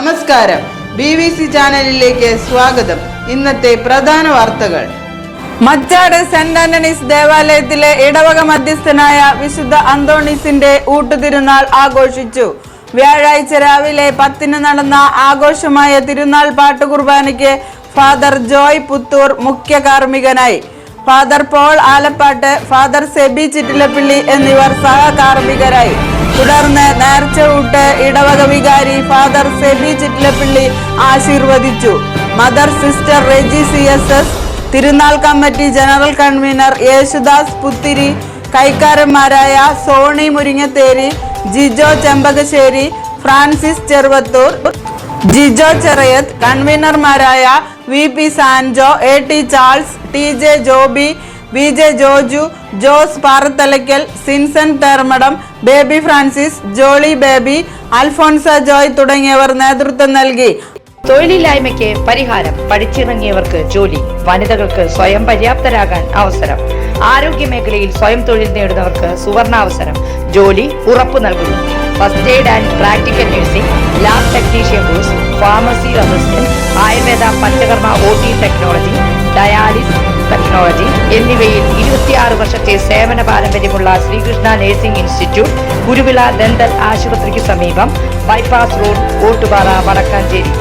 നമസ്കാരം. B V C ചാനലിലേക്ക് സ്വാഗതം. ഇന്നത്തെ പ്രധാന വാർത്തകൾ. മച്ചാട് സെന്റ് ആന്റണീസ് ദേവാലയത്തിലെ ഇടവക മധ്യസ്ഥനായ വിശുദ്ധ അന്തോണീസിന്റെ ഊട്ടുതിരുനാൾ ആഘോഷിച്ചു. വ്യാഴാഴ്ച രാവിലെ പത്തിന് നടന്ന ആഘോഷമായ തിരുനാൾ പാട്ടുകുർബാനയ്ക്ക് ഫാദർ ജോയ് പുത്തൂർ മുഖ്യ കാർമ്മികനായി. ഫാദർ പോൾ ആലപ്പാട്ട് ഫാദർ സെബി ചിറ്റിലപ്പിള്ളി എന്നിവർ സഹകാർമ്മികരായി. തുടർന്ന് നേർച്ച ഊട്ട് ഇടവക വികാരി father SEBI Chittilappilly ആശീർവദിച്ചു. Mother sister Reji C S S Thirunal committee general convener Yesudas Puthiri കൈക്കാരന്മാരായ Sony Muringatheri Jijo Chempakassery Francis Cheruvathur Jijo Cherayath കൺവീനർമാരായ V P Sanjo A T Charles T J Joby V J Joju Jose Parathalackal Sinson Thermadam Baby Francis Jolly Baby Alphonsa Joy തുടങ്ങിയവർ നേതൃത്വം നൽകി. തൊഴിലില്ലായ്മയ്ക്ക് പരിഹാരം പഠിച്ചിറങ്ങിയവർക്ക് ജോലി വനിതകൾക്ക് സ്വയം പര്യാപ്തരാകാൻ അവസരം ആരോഗ്യ മേഖലയിൽ സ്വയം തൊഴിൽ നേടുന്നവർക്ക് സുവർണാവസരം ജോലി ഉറപ്പു നൽകുന്നു. First aid and practical nursing lab technician course pharmacy assistant Ayurveda Panchakarma O T technology dialysis technology എന്നിവയിൽ ഇരുപത്തിയാറ് വർഷത്തെ സേവന പാരമ്പര്യമുള്ള Sreekrishna nursing institute Guruvila dental ആശുപത്രിക്ക് സമീപം ബൈപ്പാസ് റോഡ് ഓട്ടുപാറ വടക്കാഞ്ചേരി.